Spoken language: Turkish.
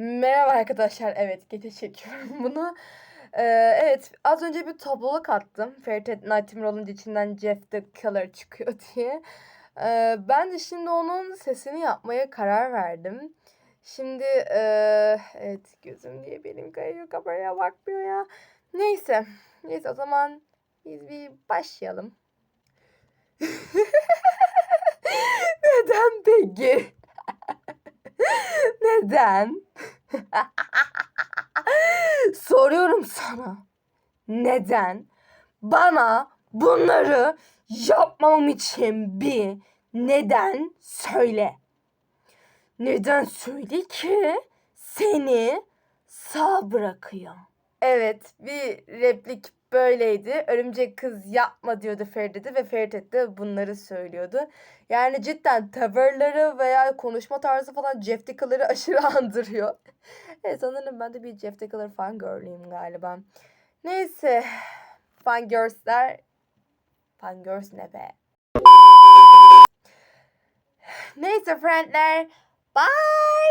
Merhaba arkadaşlar. Evet, gece çekiyorum bunu. Ee, evet, az önce bir topluluk attım. Fairy Tail Nightmare'ın içinden Jeff the Killer çıkıyor diye. Ee, ben de şimdi onun sesini yapmaya karar verdim. Şimdi ee, evet gözüm diye benim kayıyor kameraya bakmıyor ya. Neyse. Neyse o zaman biz bir başlayalım. Neden peki? Neden? Soruyorum sana. Neden? Bana bunları yapmam için bir neden söyle. Neden söyle ki seni sağ bırakıyor. Evet, bir replik böyleydi. Örümcek kız yapma diyordu Feride ve Feride de bunları söylüyordu. Yani cidden tavırları veya konuşma tarzı falan Jeff aşırı andırıyor. evet sanırım ben de bir Jeff fan girl'üyüm galiba. Neyse. Fan girls'ler. Fan girls ne be? Neyse friendler. Bye.